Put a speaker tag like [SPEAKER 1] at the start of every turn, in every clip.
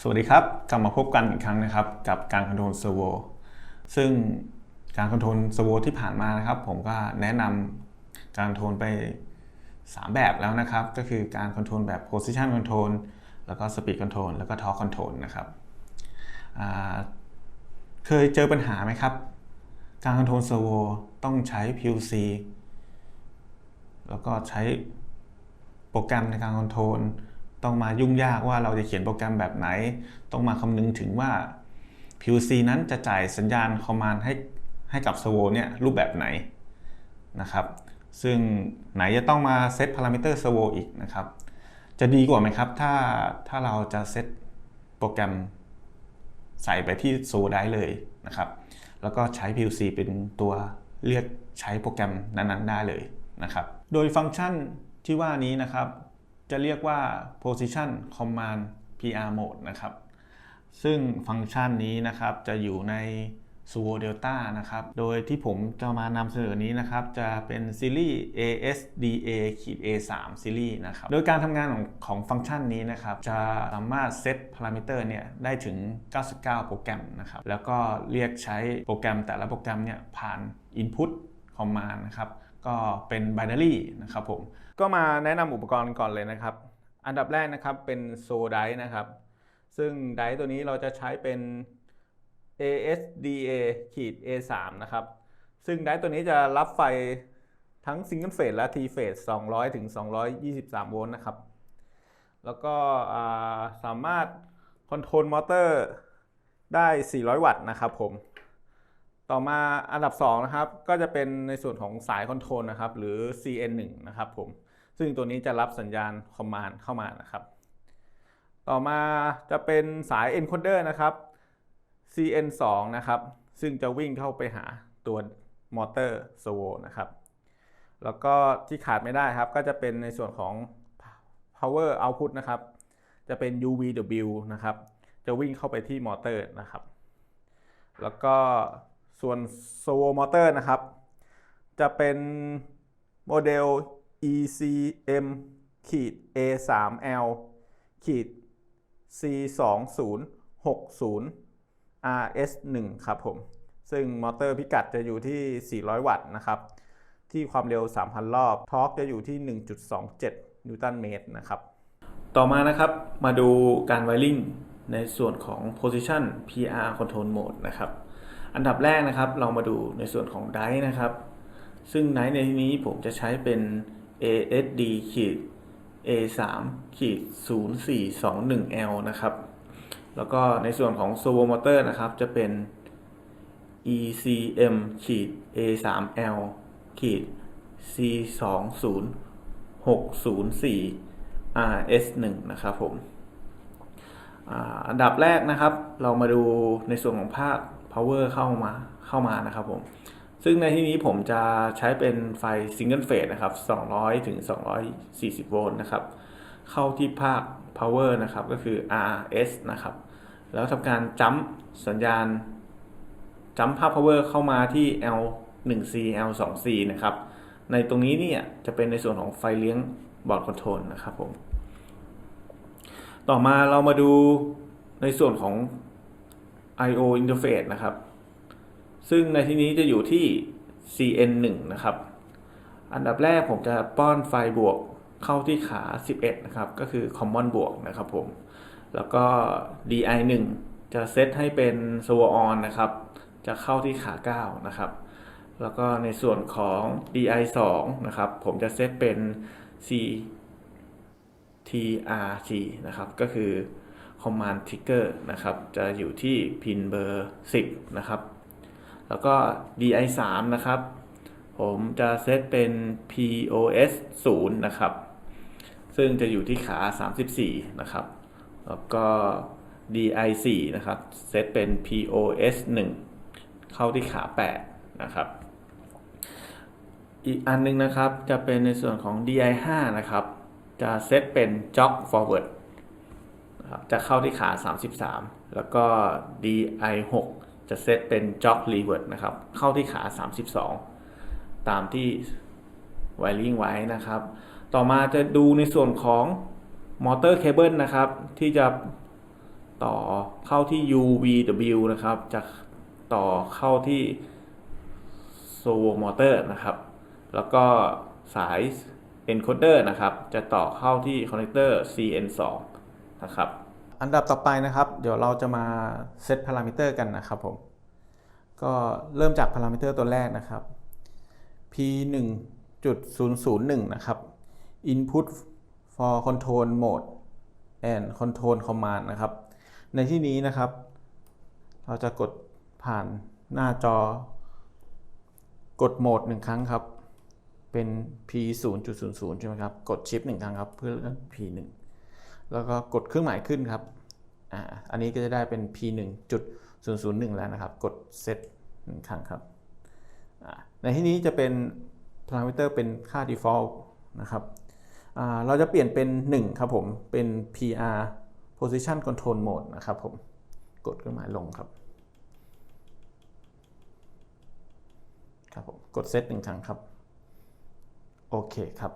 [SPEAKER 1] สวัสดีครับ กลับมาพบกันอีกครั้งนะครับ กับการคอนโทรลเซอร์โวซึ่งการคอนโทรลเซอร์โวที่ผ่านมานะครับ ผมก็แนะนำการคอนโทรลไป 3 แบบแล้วนะครับ ก็คือการคอนโทรลแบบ position control แล้วก็ speed control แล้วก็ torque control นะครับเคยเจอปัญหาไหมครับ การคอนโทรลเซอร์โวต้องใช้ PLC แล้วก็ใช้โปรแกรมในการคอนโทรล ต้องมายุ่งยากว่าเราจะเขียนโปรแกรมแบบไหน ต้องมาคำนึงถึงว่า PLC นั้นจะจ่ายสัญญาณคอมมานด์ให้ให้กับ servo เนี่ยรูปแบบไหนนะครับ ซึ่งไหนจะต้องมาเซตพารามิเตอร์ servo อีกนะครับ จะดีกว่าไหมครับ ถ้าถ้าเราจะเซตโปรแกรมใส่ไปที่ servo ได้เลยนะครับ แล้วก็ใช้ PLC เป็นตัวเรียกใช้โปรแกรมนั้นๆได้เลยนะครับ โดยฟังก์ชันที่ว่านี้นะครับ จะเรียกว่า position command PR mode นะครับ ซึ่งฟังก์ชันนี้นะครับจะอยู่ใน suo delta นะครับ โดยที่ผมจะมานำเสนอนี้นะครับ จะเป็นซีรีส์ ASDA A3 ซีรีส์นะครับ โดยการทำงานของของฟังก์ชันนี้นะครับ จะสามารถเซตพารามิเตอร์เนี่ยได้ถึง 99 โปรแกรมนะครับ แล้วก็เรียกใช้โปรแกรมแต่ละโปรแกรมเนี่ยผ่าน input command นะครับ ก็เป็น binary นะครับผม ก็มาแนะนำอุปกรณ์ก่อนเลยนะครับ อันดับแรกนะครับเป็นโซไดนะครับ ซึ่งไดตัวนี้เราจะใช้เป็น ASDA ขีด A3 นะครับ ซึ่งไดตัวนี้จะรับไฟทั้ง Single Phase และ T Phase 200 ถึง 223 โวลต์นะครับ แล้วก็สามารถคอนโทรลมอเตอร์ได้ 400 วัตต์นะครับผม ต่อมาอันดับ 2 นะครับ ก็จะเป็นในส่วนของสายคอนโทรลนะครับ หรือ CN1 นะครับผม ซึ่งตัวนี้จะรับสัญญาณคอมมานด์เข้ามานะครับ ต่อมาจะเป็นสาย encoder นะครับ CN2 นะครับ ซึ่งจะวิ่งเข้าไปหาตัวมอเตอร์ servo นะครับ แล้วก็ที่ขาดไม่ได้ครับ ก็จะเป็นในส่วนของ power output นะครับ จะเป็น UVW นะครับ จะวิ่งเข้าไปที่มอเตอร์นะครับ แล้วก็ส่วน servo motor นะครับ จะเป็นโมเดล ECM ขีด A3L ขีด C2060 RS1 ครับผม ซึ่งมอเตอร์พิกัดจะอยู่ที่ 400 วัตต์นะครับ ที่ความเร็ว 3,000 รอบ ทอร์กจะอยู่ที่ 1.27 นิวตันเมตรนะครับ ต่อมานะครับ มาดูการไวริ่งในส่วนของ position PR control mode นะครับ อันดับแรกนะครับ เรามาดูในส่วนของไดนะครับ ซึ่งไดในที่นี้ผมจะใช้เป็น ASD ขีด A3 ขีด 0421L นะครับ แล้วก็ในส่วนของ servo motor นะครับ จะเป็น ECM ขีด A3L ขีด C20604 RS1 นะครับผมอันดับแรกนะครับ เรามาดูในส่วนของภาค power เข้ามาเข้ามานะครับผม ซึ่งในที่นี้ผมจะใช้เป็นไฟ single phase นะครับ 200 ถึง 240 โวลต์นะครับ เข้าที่ภาค power นะครับ ก็คือ RS นะครับ แล้วทำการจัมสัญญาณจัมภาพ power เข้ามาที่ L1C L2C นะครับ ในตรงนี้เนี่ยจะเป็นในส่วนของไฟเลี้ยงบอร์ดคอนโทรลนะครับผม ต่อมาเรามาดูในส่วนของ I/O interface นะครับ ซึ่งในที่นี้จะอยู่ที่ CN1 นะครับ อันดับแรกผมจะป้อนไฟบวกเข้าที่ขา 11 นะครับ ก็คือ common บวกนะครับผม แล้วก็ DI1 จะเซตให้เป็น servo on นะครับ จะเข้าที่ขา 9 นะครับ แล้วก็ในส่วนของ DI2 นะครับ ผมจะเซตเป็น C TRG นะครับ ก็คือ command trigger นะครับ จะอยู่ที่พินเบอร์ 10 นะครับ แล้วก็ DI3 นะครับ ผมจะเซตเป็น POS 0นะครับ ซึ่งจะอยู่ที่ขา 34 นะครับ แล้วก็ DI4 นะครับ เซตเป็น POS 1 เข้าที่ขา 8 นะครับ อีกอันนึงนะครับ จะเป็นในส่วนของ DI5 นะครับ จะเซตเป็น Jog Forward นะครับจะเข้าที่ขา 33 แล้วก็ DI6 จะเซตเป็น Jog Revert นะครับ เข้าที่ขา 32 ตามที่ wiring ไว้นะครับ ต่อมาจะดูในส่วนของมอเตอร์เคเบิลนะครับ ที่จะ
[SPEAKER 2] ต่อเข้าที่ UVW นะครับ จะต่อเข้าที่ servo motor นะครับ แล้วก็สาย encoder นะครับ จะต่อเข้าที่ connector CN2 นะครับ
[SPEAKER 1] อันดับต่อไปนะครับ เดี๋ยวเราจะมาเซตพารามิเตอร์กันนะครับผม ก็เริ่มจากพารามิเตอร์ตัวแรกนะครับ p 1.001 นะครับ input for control mode and control command นะครับ ในที่นี้นะครับ เราจะกดผ่านหน้าจอกดโหมดหนึ่งครั้งครับ เป็น p 0.00ใช่ไหมครับ กดชิปหนึ่งครั้งครับ เพื่อเลื่อน p 1 แล้วก็กดเครื่องหมายขึ้นครับอ่าอันนี้ก็จะได้เป็น p 1.001 แล้วนะครับ กดเซตหนึ่งครั้งครับในที่นี้จะเป็น parameter เป็นค่า default นะครับเราจะเปลี่ยนเป็น 1 ครับผม เป็น PR position control mode นะครับผม กดเครื่องหมายลงครับ ครับผม กดเซตหนึ่งครั้งครับ โอเคครับ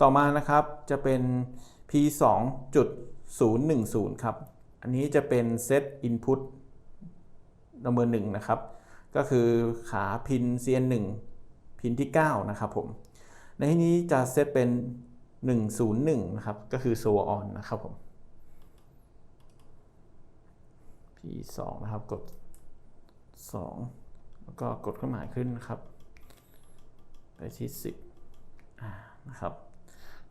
[SPEAKER 1] ต่อมานะครับ จะเป็น p 2.010 ครับ อันนี้จะเป็น set input number 1นะครับ ก็คือขาพิน cn 1 พินที่ 9 นะครับผม ในที่นี้จะเซตเป็น 101 นะครับ ก็คือ so on นะครับผม p 2 นะครับ กด 2 แล้วก็กดเครื่องหมายขึ้นนะครับ ไปที่ 10นะครับ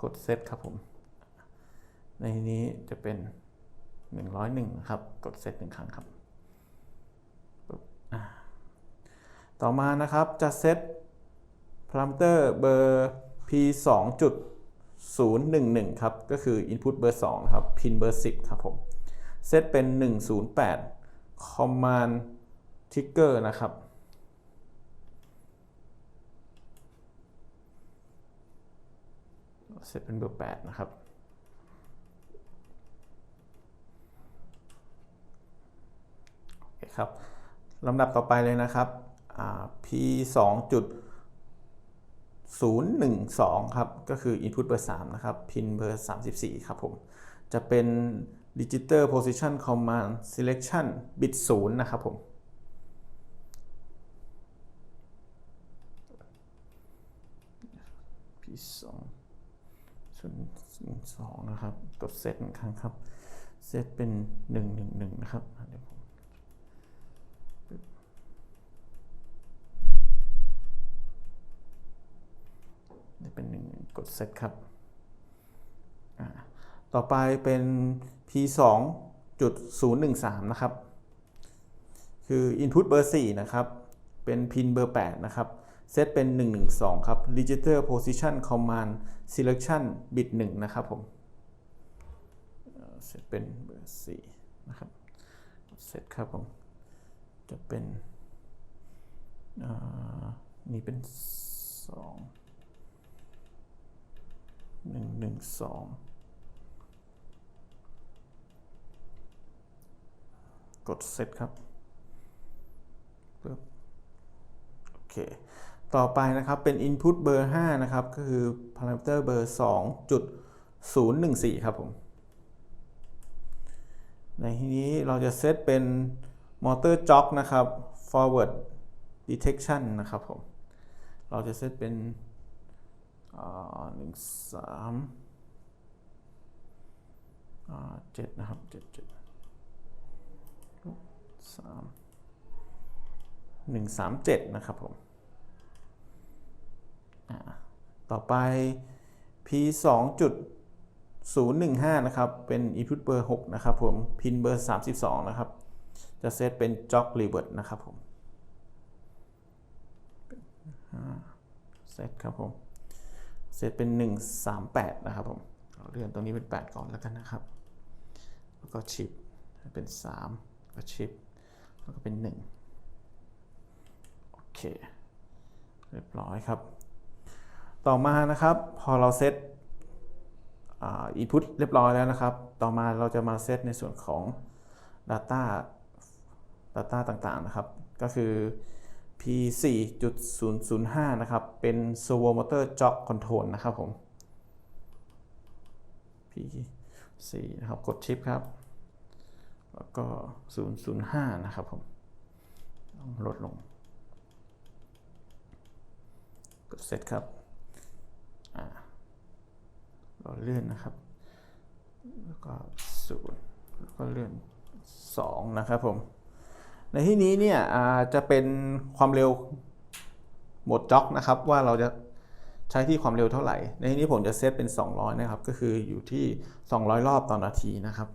[SPEAKER 1] กดเซตครับผม ในนี้จะเป็น 101นะครับ กดเซตหนึ่งครั้งครับ ต่อมานะครับจะเซตพารามิเตอร์เบอร์ p 2.011 ครับ ก็คือ input เบอร์ 2 ครับ pin เบอร์ 10 ครับผม เซตเป็น 108 command trigger นะครับเซตเป็นเบอร์ 8 นะครับ โอเครับลำดับต่อไปเลยนะครับอ่า p 2.012 ครับ ก็คือ input เบอร์3นะครับ pin เบอร์ 34 ครับผม จะเป็น digital position command selection bit 0 นะครับผม p 2ศูนย์สองนะครับกดเซตครั้งครับ เซตเป็นหนึ่งหนึ่งหนึ่งนะครับนี่ เป็นหนึ่งกดเซตครับ ต่อไปเป็น p 2จุดศูนย์หนึ่งสามนะครับ คือ input เบอร์ 4 นะครับ เป็น pin เบอร์ 8 นะครับ เซตเป็น 112 ครับ register position command selection bit 1 นะครับผม เซตเป็นเบอร์ 4 นะครับ เซตครับผม จะเป็นอ่านี่เป็น 2 1 1 2กดเซตครับปึ๊บโอเค ต่อไปนะครับเป็น input เบอร์ 5 นะครับ ก็คือ parameter เบอร์ 2.014 ครับผม ในที่นี้เราจะเซตเป็น motor jog นะครับ forward detection นะครับผม เราจะเซตเป็น หนึ่งสามเจ็ดนะครับเจ็ดเจ็ดสามหนึ่งสามเจ็ดนะครับผมต่อไป p สองจุดศูนย์หนึ่งห้านะครับ เป็น input เบอร์หกนะครับผม pin เบอร์สามสิบสองนะครับ จะเซตเป็น jog revert นะครับผมเซตครับผม เซตเป็นหนึ่งสามแปดนะครับผมเลื่อนตรงนี้เป็นแปดก่อนแล้วกันนะครับ แล้วก็ชิปเป็นสามก็ชิป แล้วก็เป็น 1 โอเค เรียบร้อยครับ ต่อมานะครับ พอเราเซตอ่า input เรียบร้อยแล้วนะครับ ต่อมาเราจะมาเซตในส่วนของ data data ต่างๆนะครับ ก็คือ p 4.005 นะครับ เป็น servo motor jog control นะครับผม p 4นะครับ กดชิปครับ แล้วก็ 005 นะครับผมลดลง กดเซตครับเราเลื่อนนะครับ แล้วก็ศูนย์แล้วก็เลื่อนสองนะครับผม ในที่นี้เนี่ยจะเป็นความเร็วโหมดจ็อกนะครับ ว่าเราจะใช้ที่ความเร็วเท่าไหร่ ในที่นี้ผมจะเซตเป็น 200 นะครับ ก็คืออยู่ที่ 200 รอบต่อนาทีนะครับ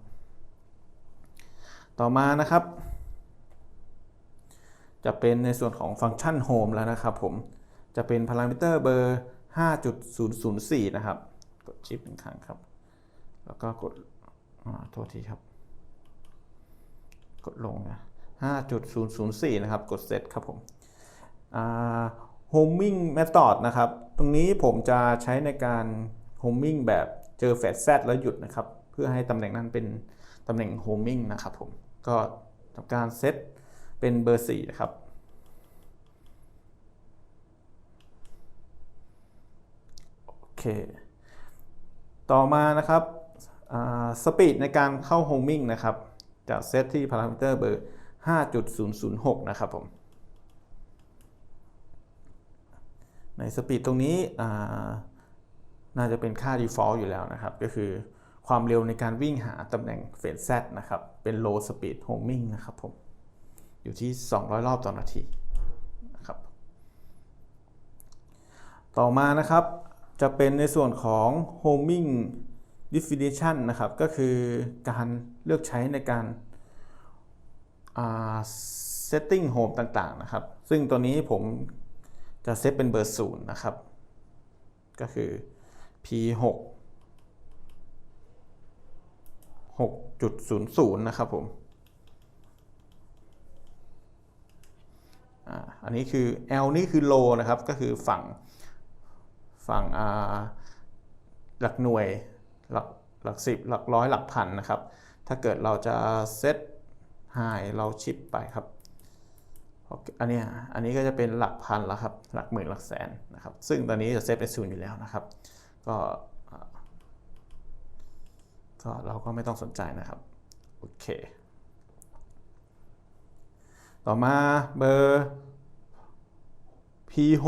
[SPEAKER 1] ต่อมานะครับ จะเป็นในส่วนของฟังก์ชัน Home แล้วนะครับผมจะเป็นพารามิเตอร์เบอร์ 5.004 นะครับ กดชิปหนึ่งครั้งครับ แล้วก็กดอ่าโทษทีครับ กดลงนะ 5.004 นะครับ กดเซตครับผม homing method นะครับ ตรงนี้ผมจะใช้ในการ homing แบบเจอแฟลชแซดแล้วหยุดนะครับ เพื่อให้ตำแหน่งนั้นเป็นตำแหน่ง homing นะครับผม ก็ทำการเซตเป็นเบอร์ 4 นะครับ โอเค ต่อมานะครับสปีดในการเข้า homing นะครับ จะเซตที่พารามิเตอร์เบอร์ 5.006 นะครับผม ในสปีดตรงนี้น่าจะเป็นค่า default อยู่แล้วนะครับ ก็คือความเร็วในการวิ่งหาตำแหน่งเฟส Z นะครับ เป็น low speed homing นะครับผม อยู่ที่ 200 รอบต่อนาทีนะครับ ต่อมานะครับจะเป็นในส่วนของ homing definition นะครับ ก็คือการเลือกใช้ในการ setting home ต่างๆนะครับ ซึ่งตัวนี้ผมจะเซตเป็นเบอร์ศูนย์นะครับ ก็คือ p 6 6.00 นะครับผม อันนี้คือ L นี่คือ low นะครับ ก็คือฝั่งฝั่งหลักหน่วย หลักหลักสิบหลักร้อยหลักพันนะครับ ถ้าเกิดเราจะเซต high เราชิปไปครับอันนี้อันนี้ก็จะเป็นหลักพันแล้วครับ หลักหมื่นหลักแสนนะครับ ซึ่งตอนนี้จะเซตเป็นศูนย์อยู่แล้วนะครับ ก็ก็เราก็ไม่ต้องสนใจนะครับ โอเค ต่อมาเบอร์ P6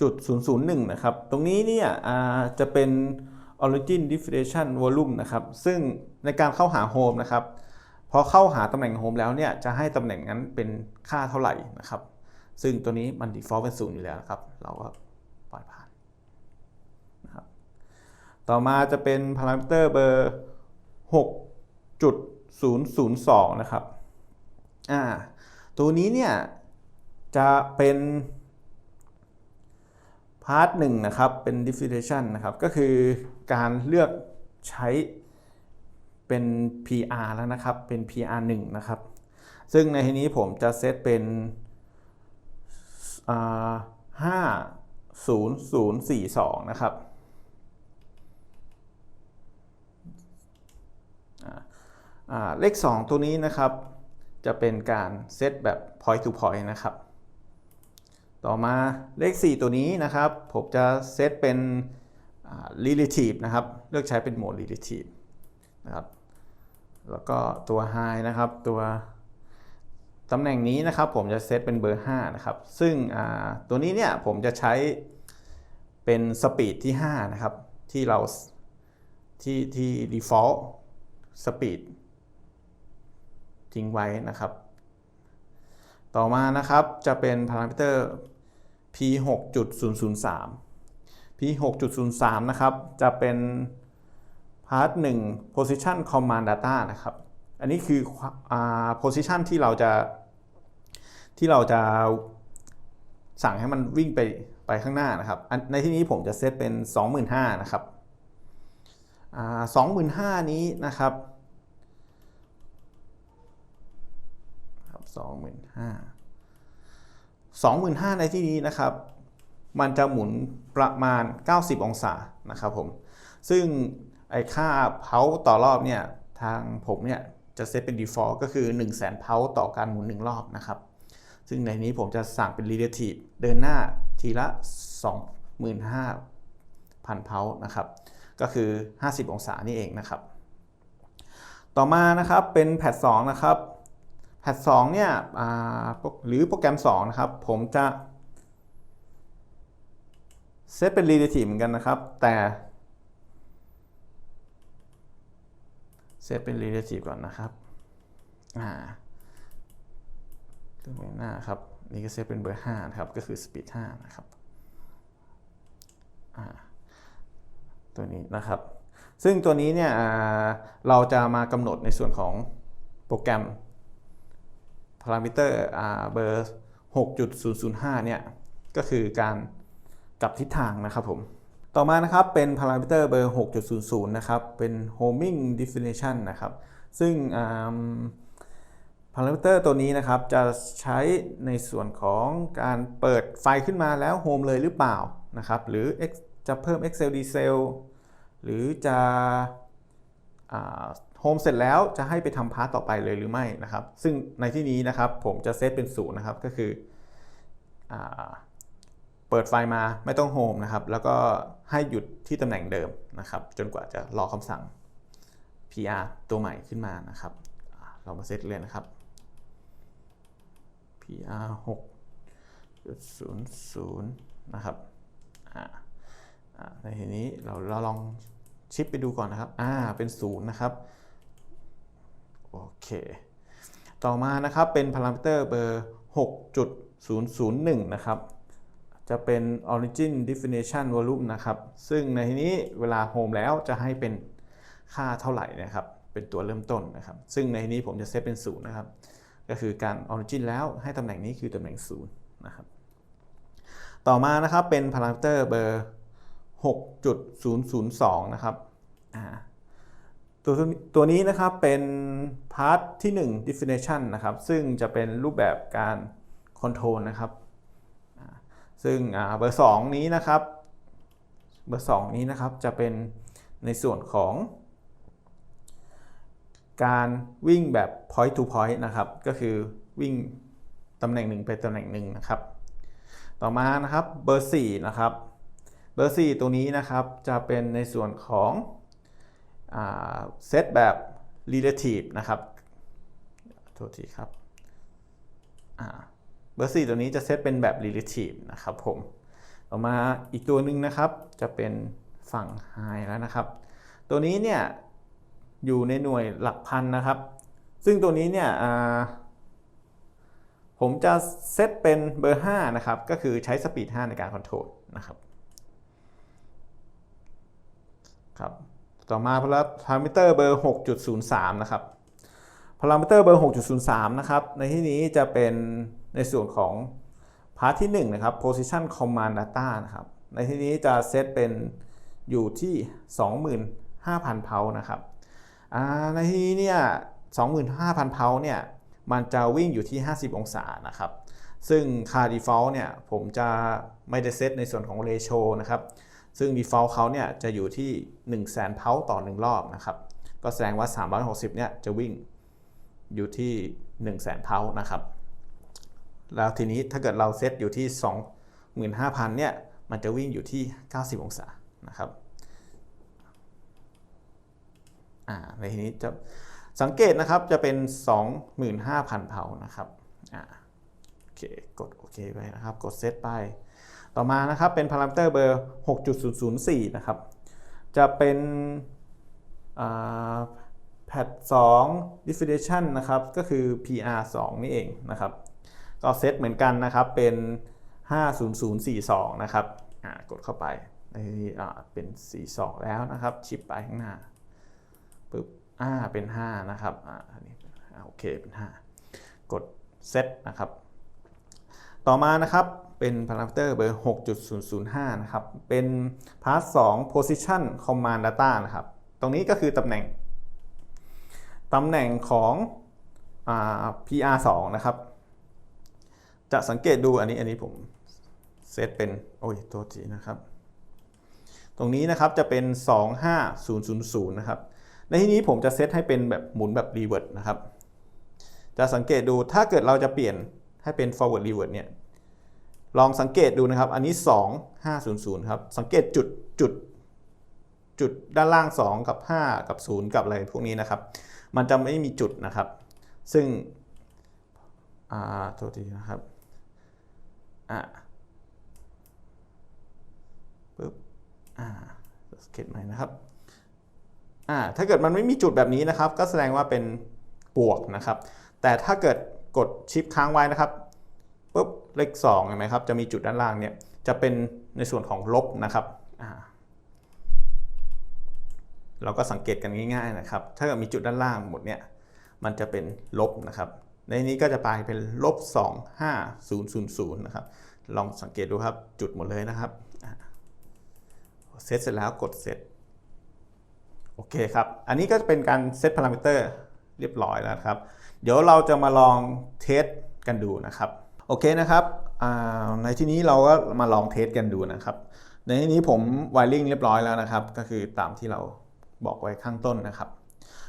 [SPEAKER 1] จุด001 นะครับ ตรงนี้เนี่ยจะเป็น origin definition volume นะครับ ซึ่งในการเข้าหา home นะครับ พอเข้าหาตำแหน่ง home แล้วเนี่ยจะให้ตำแหน่งนั้นเป็นค่าเท่าไหร่นะครับ ซึ่งตัวนี้มัน default เป็นศูนย์อยู่แล้วนะครับ เราก็ปล่อยผ่านนะครับต่อมาจะเป็นพารามิเตอร์เบอร์ 6.002 นะครับอ่าตัวนี้เนี่ยจะเป็นพาร์ทหนึ่งนะครับเป็น definition นะครับ ก็คือการเลือกใช้ เป็น PR แล้วนะครับ เป็น PR 1 นะครับ ซึ่งในที่นี้ผมจะเซตเป็นอ่า50042นะครับ เลข 2 ตัวนี้นะครับ จะเป็นการเซตแบบ point to point นะครับ ต่อมาเลข 4 ตัวนี้นะครับ ผมจะเซตเป็น relative นะครับ เลือกใช้เป็นโหมด relative นะครับ แล้วก็ตัว high นะครับ ตัวตำแหน่งนี้นะครับผมจะเซตเป็นเบอร์ 5 นะครับ ซึ่งตัวนี้เนี่ยผมจะใช้เป็นสปีดที่ 5 นะครับ ที่เราที่ที่ default speed ทิ้งไว้นะครับ ต่อมานะครับจะเป็นพารามิเตอร์ p 6.003 p 6.03 นะครับ จะเป็น พาร์ท1 position command data นะครับ อันนี้คืออ position ที่เราจะที่เราจะสั่งให้มันวิ่งไปไปข้างหน้านะครับ ในที่นี้ผมจะเซตเป็น 25,000นะครับอ่า25,000นี้นะครับสองหมื่นห้าสองหมื่นห้าในที่นี้นะครับ มันจะหมุนประมาณ 90 องศานะครับผม ซึ่ง ไอ้ค่าเพาต่อรอบเนี่ยทางผมเนี่ยจะเซตเป็น default ก็คือ 1 0 0 0 0แสนเพาต่อการหมุน 1 รอบนะครับ ซึ่งในนี้ผมจะสั่งเป็น relative เดินหน้าทีละ 25,000เพานะครับ ก็คือ 50 องศานี่เองนะครับ ต่อมานะครับเป็นแพท2นะครับแพท2เนี่ยหรือโปรแกรม 2 นะครับ ผมจะเซตเป็น relative เหมือนกันนะครับ แต่ เซตเป็น relative ก่อนนะครับ อ่าตัวเบอร์หน้าครับ นี่ก็เซตเป็นเบอร์5นะครับ ก็คือ speed 5นะครับ อ่า ตัวนี้นะครับ ซึ่งตัวนี้เนี่ยเราจะมากำหนดในส่วนของโปรแกรมพารามิเตอร์เบอร์ 6.005 เนี่ย ก็คือการกลับทิศทางนะครับผม ต่อมานะครับเป็นพารามิเตอร์เบอร์ 6.00 นะครับ เป็น homing definition นะครับ ซึ่งพารามิเตอร์ตัวนี้นะครับจะใช้ในส่วนของการเปิดไฟขึ้นมาแล้วโฮมเลยหรือเปล่านะครับ หรือ X จะเพิ่ม Excel Diesel หรือจะโฮมเสร็จแล้วจะให้ไปทำพาร์ทต่อไปเลยหรือไม่นะครับ ซึ่งในที่นี้นะครับผมจะเซตเป็นศูนย์นะครับก็คืออเปิดไฟมาไม่ต้องโฮมนะครับ แล้วก็ ให้หยุดที่ตำแหน่งเดิมนะครับ จนกว่าจะรอคำสั่ง PR ตัวใหม่ขึ้นมานะครับ เรามาเซตเลยนะครับ PR 6.00 นะครับในทีนี้เราเราลองชิปไปดูก่อนนะครับ อ่า เป็นศูนย์นะครับ โอเค ต่อมานะครับ เป็นพารามิเตอร์เบอร์ 6.001 นะครับ จะเป็น origin definition volume นะครับ ซึ่งในที่นี้เวลาโฮมแล้วจะให้เป็นค่าเท่าไหร่นะครับ เป็นตัวเริ่มต้นนะครับ ซึ่งในที่นี้ผมจะเซตเป็น0นะครับ ก็คือการ origin แล้วให้ตำแหน่งนี้คือตำแหน่ง0นะครับ ต่อมานะครับเป็นพารามิเตอร์เบอร์ 6.002 นะครับตัวตัวนี้นะครับเป็นพาร์ทที่ 1 definition นะครับ ซึ่งจะเป็นรูปแบบการ control นะครับ ซึ่งเบอร์ 2 นี้นะครับ เบอร์ 2 นี้นะครับจะเป็นในส่วนของ การวิ่งแบบ point to point นะครับ ก็คือวิ่งตำแหน่งหนึ่งไปตำแหน่งหนึ่งนะครับ ต่อมานะครับเบอร์ 4 นะครับ เบอร์ 4 ตัวนี้นะครับจะเป็นในส่วนของเซตแบบ relative นะครับ โทษทีครับ เบอร์4ตัวนี้จะเซตเป็นแบบ relative นะครับผมต่อมาอีกตัวหนึ่งนะครับ จะเป็นฝั่ง high แล้วนะครับ ตัวนี้เนี่ยอยู่ในหน่วยหลักพันนะครับ ซึ่งตัวนี้เนี่ยผมจะเซตเป็นเบอร์ 5 นะครับ ก็คือใช้สปีด 5 ในการคอนโทรลนะครับครับต่อมาพารามิเตอร์เบอร์ 6.03 นะครับพารามิเตอร์เบอร์ 6.03 นะครับ ในที่นี้จะเป็น ในส่วนของพาร์ทที่1นะครับ position command data นะครับ ในที่นี้จะเซตเป็นอยู่ที่ 25,000 เพานะครับในที่นี้เนี่ย 25,000 เพาเนี่ยมันจะวิ่งอยู่ที่ 50 องศานะครับ ซึ่งค่า default เนี่ยผมจะไม่ได้เซตในส่วนของ ratio นะครับ ซึ่ง default เขาเนี่ยจะอยู่ที่ 1 0 0 0 0แเพาต่อ 1 รอบนะครับ ก็แสดงว่า 360 เนี่ยจะวิ่งอยู่ที่ 1 0 0 0 0 0 เพานะครับ แล้วทีนี้ถ้าเกิดเราเซตอยู่ที่ 25,000เนี่ยมันจะวิ่งอยู่ที่ 90 องศานะครับอ่าในทีนี้จะสังเกตนะครับจะเป็น 25,000เพานะครับอ่าโอเคกดโอเคไปนะครับ กดเซตไป ต่อมานะครับเป็นพารามิเตอร์เบอร์ 6.004 นะครับ จะเป็นแพท2 definition นะครับ ก็คือ PR 2 นี่เองนะครับ ก็เซตเหมือนกันนะครับเป็น 50042 นะครับกดเข้าไปอ่าเป็น42 แล้วนะครับ ชิปไปข้างหน้าปึ๊บอ่าเป็น 5 นะครับอ่าอันนี้อ่โอเคเป็น 5 กดเซตนะครับ ต่อมานะครับเป็นพารามิเตอร์เบอร์ 6.005 นะครับ เป็นพาร์ท2 position command data นะครับ ตรงนี้ก็คือตำแหน่ง ตำแหน่งของอ่า PR 2 นะครับ จะสังเกตดูอันนี้อันนี้ผมเซตเป็นโอ้ยโทษทีนะครับ ตรงนี้นะครับจะเป็น 25000 นะครับ ในที่นี้ผมจะเซตให้เป็นแบบหมุนแบบ reverse นะครับ จะสังเกตดูถ้าเกิดเราจะเปลี่ยนให้เป็น forward reverse เนี่ยลองสังเกตดูนะครับ อันนี้ 2500 ครับ สังเกตจุดจุดจุดด้านล่าง 2 กับ 5 กับ 0 กับอะไรพวกนี้นะครับ มันจะไม่มีจุดนะครับ ซึ่ง อ่า โทษทีนะครับ อ่าปึ๊บอ่าสังเกตใหม่นะครับอ่าถ้าเกิดมันไม่มีจุดแบบนี้นะครับ ก็แสดงว่าเป็นบวกนะครับ แต่ถ้าเกิดกดชิปค้างไว้นะครับปุ๊บเลข2เห็นไหมครับจะมีจุดด้านล่างเนี่ยจะเป็นในส่วนของลบนะครับอ่าเราก็สังเกตกันง่ายๆนะครับ ถ้าเกิดมีจุดด้านล่างหมดเนี่ยมันจะเป็นลบนะครับ ในนี้ก็จะไปเป็นลบ2 5 0 0 0นะครับ ลองสังเกตดูครับ จุดหมดเลยนะครับ เซตเสร็จแล้วกดเซตโอเคครับ อันนี้ก็จะเป็นการเซตพารามิเตอร์เรียบร้อยแล้วครับ เดี๋ยวเราจะมาลองเทสกันดูนะครับ โอเคนะครับ ในที่นี้เราก็มาลองเทสกันดูนะครับ ในที่นี้ผมไวริ่งเรียบร้อยแล้วนะครับ ก็คือตามที่เราบอกไว้ข้างต้นนะครับ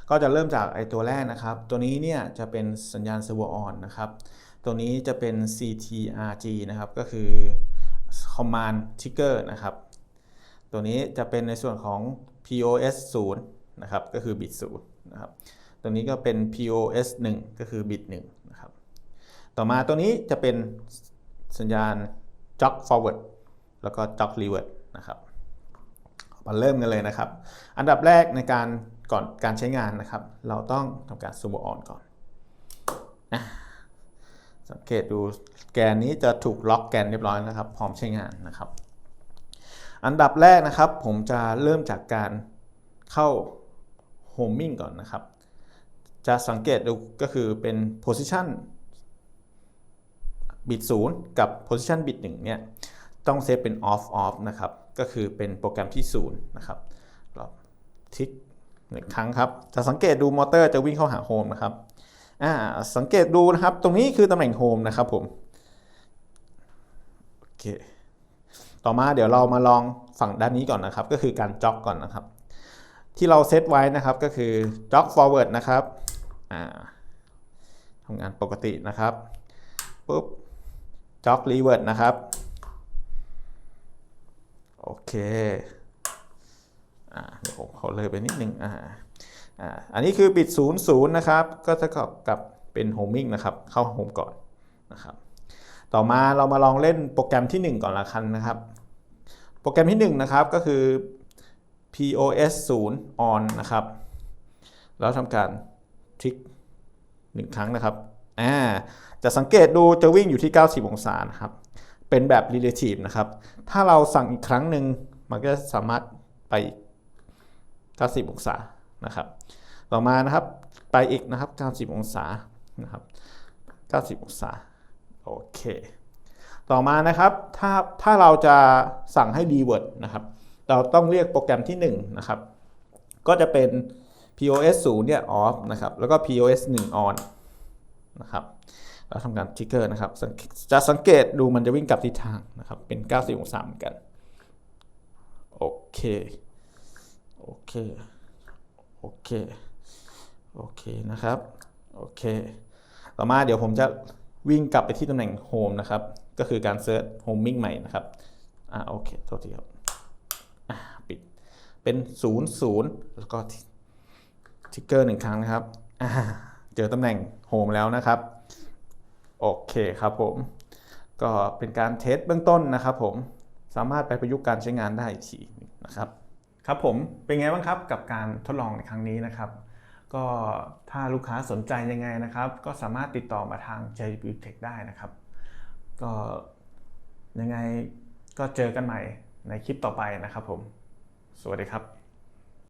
[SPEAKER 1] ก็จะเริ่มจากไอตัวแรกนะครับ ตัวนี้เนี่ยจะเป็นสัญญาณ servo on นนะครับ ตัวนี้จะเป็น CTRG นะครับ ก็คือ command trigger นะครับ ตัวนี้จะเป็นในส่วนของ POS 0นะครับ ก็คือบิต0นะครับ ตัวนี้ก็เป็น POS 1 ก็คือบิต1นะครับ ต่อมาตัวนี้จะเป็นสัญญาณ jog forward แล้วก็ jog revert นะครับมาเริ่มกันเลยนะครับ อันดับแรกในการ ก่อนการใช้งานนะครับ เราต้องทำการ servo on ก่อนนะสังเกตดูแกนนี้จะถูกล็อกแกนเรียบร้อยนะครับ พร้อมใช้งานนะครับ อันดับแรกนะครับ ผมจะเริ่มจากการเข้า homing ก่อนนะครับ จะสังเกตดูก็คือเป็น position บิต0กับ position บิต1เนี่ยต้องเซตเป็น off off นะครับ ก็คือเป็นโปรแกรมที่ 0 นะครับเราทิก หนึ่งครั้งครับจะสังเกตดูมอเตอร์จะวิ่งเข้าหาโฮมนะครับอ่าสังเกตดูนะครับ ตรงนี้คือตำแหน่งโฮมนะครับผมโอเคต่อมาเดี๋ยวเรามาลองฝั่งด้านนี้ก่อนนะครับ ก็คือการจ็อกก่อนนะครับ ที่เราเซตไว้นะครับก็คือจ็อก forward นะครับอ่าทำงานปกตินะครับปุ๊บจ็อก revert นะครับ โอเค อ่าเดี๋ยวผมขอเลยไปนิดนึงอ่าอ่าอันนี้คือบิต0 0 นะครับ ก็จะกับกับเป็น homing นะครับ เข้าโฮมก่อนนะครับ ต่อมาเรามาลองเล่นโปรแกรมที่ 1 ก่อนละกันนะครับ โปรแกรมที่ 1 นะครับก็คือ POS 0 on นะครับ แล้วทำการคลิก1ครั้งนะครับอ่าจะสังเกตดูจะวิ่งอยู่ที่ 90 องศานะครับ เป็นแบบ relative นะครับ ถ้าเราสั่งอีกครั้งหนึ่งมันก็สามารถไปอีก 90 องศานะครับ ต่อมานะครับไปอีกนะครับ 90 องศานะครับ 90 องศาโอเค ต่อมานะครับถ้าถ้าเราจะสั่งให้ revert นะครับ เราต้องเรียกโปรแกรมที่1นะครับ ก็จะเป็น POS 0เนี่ย off นะครับ แล้วก็ POS 1 on นะครับเราทำการทิกเกอร์นะครับ จะสังเกตดูมันจะวิ่งกลับทิศทางนะครับ เป็น 90 องศาเหมือนกัน โอเค โอเค โอเค โอเคนะครับ โอเค ต่อมาเดี๋ยวผมจะวิ่งกลับไปที่ตำแหน่งโฮมนะครับ ก็คือการเซิร์ชโฮมมิ่งใหม่นะครับ อ่าโอเค โทษทีครับ อ่าปิด เป็น 0 0 แล้วก็ทิกเกอร์หนึ่งครั้งนะครับ อ่าเจอตำแหน่งโฮมแล้วนะครับ โอเคครับผม ก็เป็นการเทสเบื้องต้นนะครับผม สามารถไปประยุกต์การใช้งานได้อีกทีนะครับ ครับผมเป็นไงบ้างครับกับการทดลองในครั้งนี้นะครับ ก็ถ้าลูกค้าสนใจยังไงนะครับ ก็สามารถติดต่อมาทาง JW Tech ได้นะครับ ก็ยังไงก็เจอกันใหม่ในคลิปต่อไปนะครับผม สวัสดีครับ